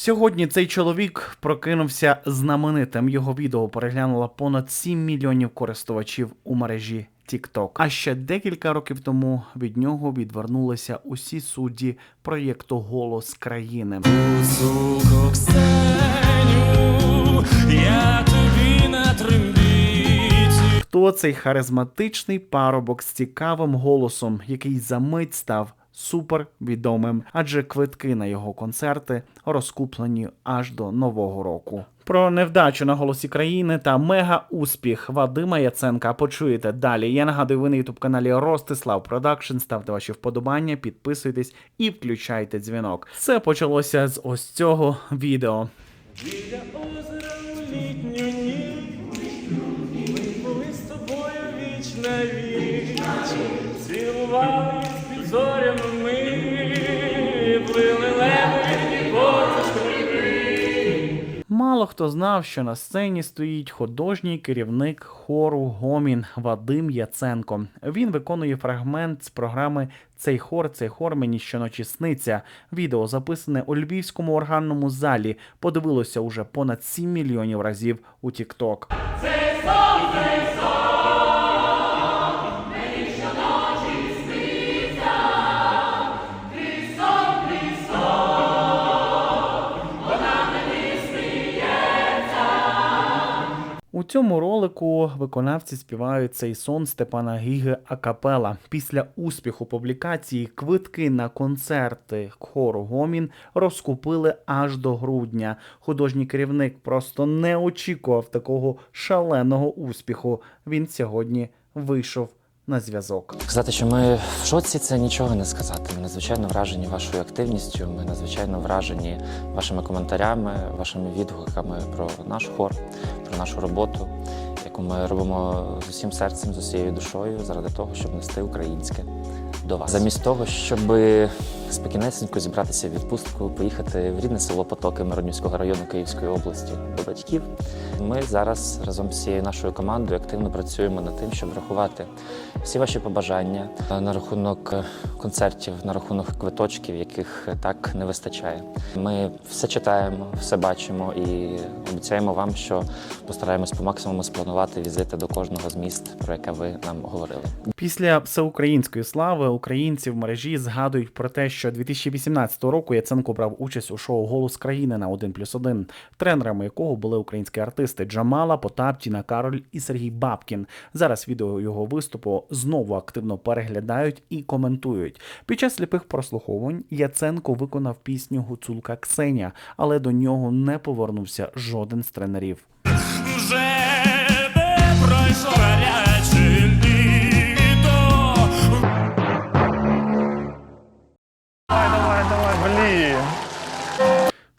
Сьогодні цей чоловік прокинувся знаменитим. Його відео переглянуло понад 7 мільйонів користувачів у мережі TikTok. А ще декілька років тому від нього відвернулися усі судді проєкту Голос країни. Ксеню, я тобі на. Хто цей харизматичний парубок з цікавим голосом, який за мить став супервідомим, адже квитки на його концерти розкуплені аж до нового року. Про невдачу на голосі країни та мега успіх Вадима Яценка почуєте далі. Я нагадую, ви на ютуб каналі Ростислав Продакшн. Ставте ваші вподобання, підписуйтесь і включайте дзвінок. Все почалося з ось цього відео. Біля Ми з тобою віч на під зорями Мало хто знав, що на сцені стоїть художній керівник хору Гомін Вадим Яценко. Він виконує фрагмент з програми Цей хор, цей хор мені щоночі сниться. Відео записане у львівському органному залі. Подивилося уже понад 7 мільйонів разів у TikTok. У цьому ролику виконавці співають цей сон Степана Гіги Акапела. Після успіху публікації квитки на концерти хору Гомін розкупили аж до грудня. Художній керівник просто не очікував такого шаленого успіху. Він сьогодні вийшов на зв'язок. Сказати, що ми в шоці, це нічого не сказати. Ми надзвичайно вражені вашою активністю. Ми надзвичайно вражені вашими коментарями, вашими відгуками про наш хор, про нашу роботу, яку ми робимо з усім серцем, з усією душою, заради того, щоб нести українське до вас. Замість того, щоб спокійнесенько зібратися в відпустку, поїхати в рідне село Потоки Миронівського району Київської області до батьків. Ми зараз разом з всією нашою командою активно працюємо над тим, щоб врахувати всі ваші побажання на рахунок е, концертів, на рахунок квиточків, яких е, так не вистачає. Ми все читаємо, все бачимо і обіцяємо вам, що постараємось по максимуму спланувати візити до кожного з міст, про яке ви нам говорили. Після всеукраїнської слави українці в мережі згадують про те, що 2018 року Яценко брав участь у шоу Голос країни на 1 плюс 1, тренерами якого були українські артисти Джамала, Потап, Тіна Кароль і Сергій Бабкін. Зараз відео його виступу знову активно переглядають і коментують. Під час сліпих прослуховувань Яценко виконав пісню Гуцулка Ксеня, але до нього не повернувся жоден з тренерів. Вже де пройшло Блин.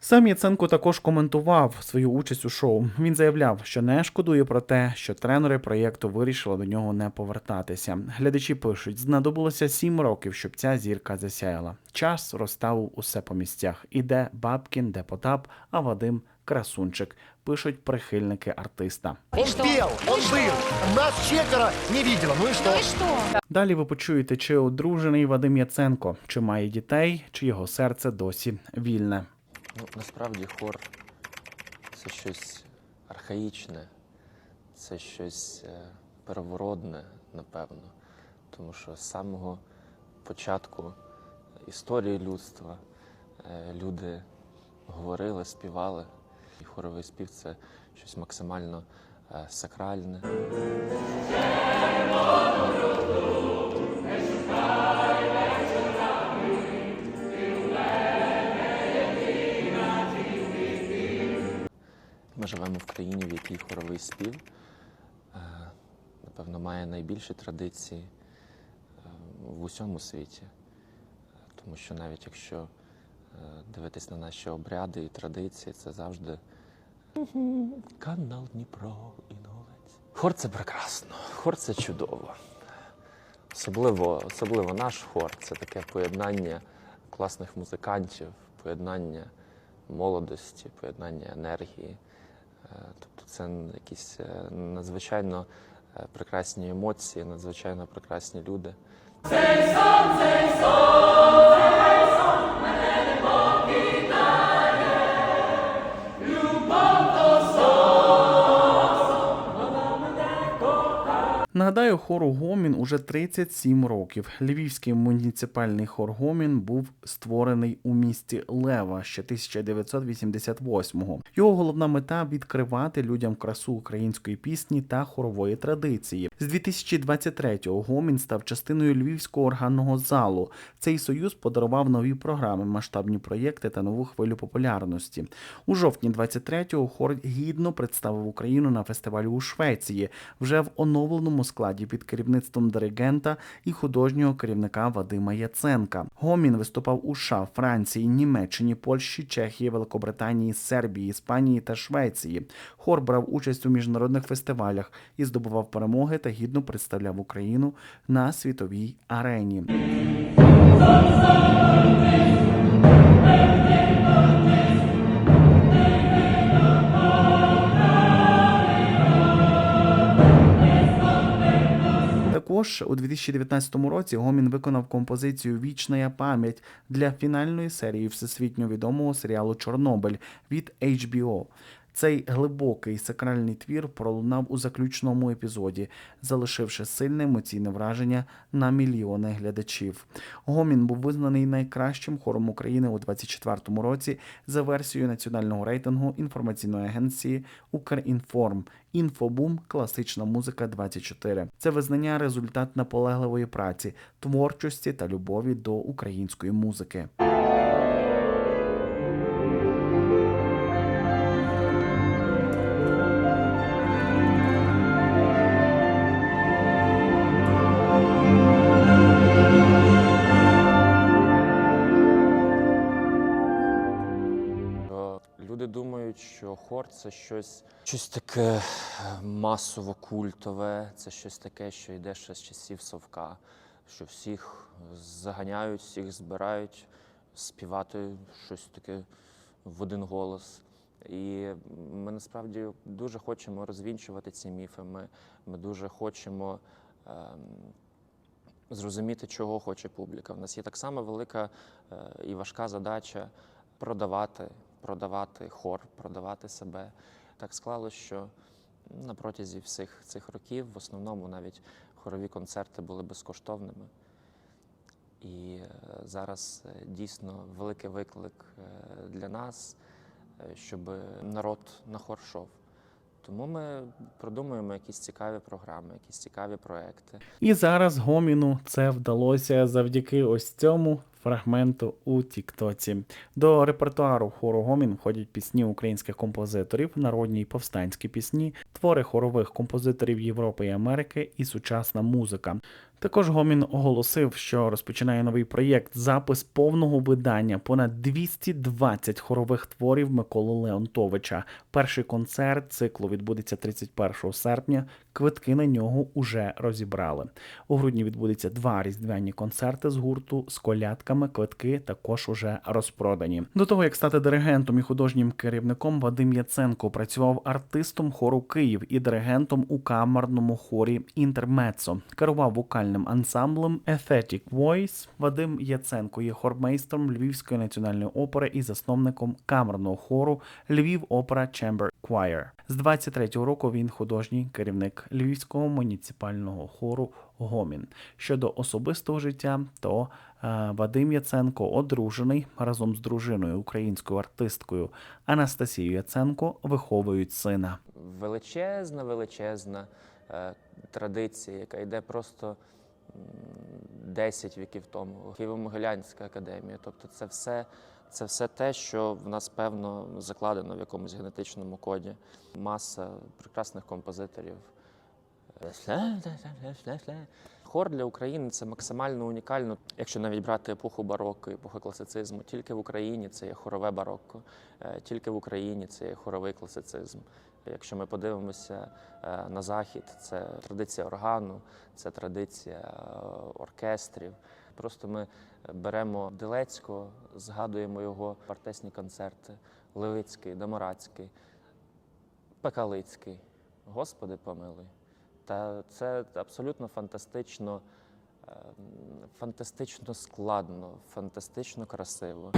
Сам Яценко також коментував свою участь у шоу. Він заявляв, що не шкодує про те, що тренери проєкту вирішили до нього не повертатися. Глядачі пишуть, знадобилося сім років, щоб ця зірка засяяла. Час розставив усе по місцях. Іде Бабкін, де Потап, а Вадим красунчик. Пишуть прихильники артиста. Он пел, он был. Нас четверо не видела. Ну и что? Далі ви почуєте, чи одружений Вадим Яценко, чи має дітей, чи його серце досі вільне. Ну, насправді хор це щось архаїчне, це щось е, перевородне, напевно. Тому що з самого початку історії людства е, люди говорили, співали. І хоровий спів це щось максимально е, сакральне. Ми живемо в країні, в якій хоровий спів, е, напевно, має найбільші традиції е, в усьому світі. Тому що навіть якщо е, дивитись на наші обряди і традиції, це завжди канал Дніпро Інгулець. Хор це прекрасно, хор це чудово. Особливо, особливо наш хор це таке поєднання класних музикантів, поєднання молодості, поєднання енергії. Е, Тобто це якісь е, надзвичайно е, прекрасні емоції, надзвичайно прекрасні люди. Нагадаю, хору Гомін уже 37 років. Львівський муніципальний хор Гомін був створений у місті Лева ще 1988-го. Його головна мета відкривати людям красу української пісні та хорової традиції. З 2023-го Гомін став частиною львівського органного залу. Цей союз подарував нові програми, масштабні проєкти та нову хвилю популярності. У жовтні 23-го хор гідно представив Україну на фестивалі у Швеції вже в оновленому складі під керівництвом диригента і художнього керівника Вадима Яценка. Гомін виступав у США, Франції, Німеччині, Польщі, Чехії, Великобританії, Сербії, Іспанії та Швеції. Хор брав участь у міжнародних фестивалях і здобував перемоги та гідно представляв Україну на світовій арені. Також у 2019 році Гомін виконав композицію Вічна пам'ять для фінальної серії всесвітньо відомого серіалу Чорнобиль від HBO. Цей глибокий сакральний твір пролунав у заключному епізоді, залишивши сильне емоційне враження на мільйони глядачів. Гомін був визнаний найкращим хором України у 2024 році за версією національного рейтингу інформаційної агенції Укрінформ. Інфобум класична музика 24. Це визнання результат наполегливої праці, творчості та любові до української музики. Думають, що хор це щось, щось таке е, масово культове, це щось таке, що йде ще з часів совка, що всіх заганяють, всіх збирають співати щось таке в один голос. І ми насправді дуже хочемо розвінчувати ці міфи. Ми, ми дуже хочемо ем, зрозуміти, чого хоче публіка. У нас є так само велика е, і важка задача продавати, продавати хор, продавати себе. Так склалося, що на протязі всіх цих років в основному навіть хорові концерти були безкоштовними. І е, зараз е, дійсно великий виклик е, для нас, щоб народ на хор йшов. Тому ми продумуємо якісь цікаві програми, якісь цікаві проекти. І зараз Гоміну це вдалося завдяки ось цьому фрагменту у Тіктоці. До репертуару хору Гомін входять пісні українських композиторів, народні й повстанські пісні, твори хорових композиторів Європи і Америки і сучасна музика. Також Гомін оголосив, що розпочинає новий проєкт запис повного видання понад 220 хорових творів Миколи Леонтовича. Перший концерт циклу відбудеться 31 серпня. Квитки на нього уже розібрали. У грудні відбудеться два різдвяні концерти з гурту з колядками. Квитки також уже розпродані. До того як стати диригентом і художнім керівником, Вадим Яценко працював артистом хору Київ і диригентом у камерному хорі Інтермецо. Керував вокальним ансамблем Aesthetic Voice. Вадим Яценко є хормейстром Львівської національної опери і засновником камерного хору Львів Опера Chamber Choir. З 23-го року він художній керівник Львівського муніципального хору Гомін. Щодо особистого життя, то е, Вадим Яценко одружений разом з дружиною, українською артисткою Анастасією Яценко виховують сина. величезна, величезна е, традиція, яка йде просто 10 віків тому. Києво-Могилянська академія. Тобто це все, це все те, що в нас певно закладено в якомусь генетичному коді. Маса прекрасних композиторів. Хор для України це максимально унікально. Якщо навіть брати епоху бароко, епоху класицизму, тільки в Україні це є хорове барокко, е, тільки в Україні це є хоровий класицизм. Якщо ми подивимося е, на захід, це традиція органу, це традиція е, оркестрів. Просто ми беремо Дилецького, згадуємо його партесні концерти, Левицький, Доморацький, Пекалицький. Господи помилуй. Та це абсолютно фантастично, ем, фантастично складно, фантастично красиво.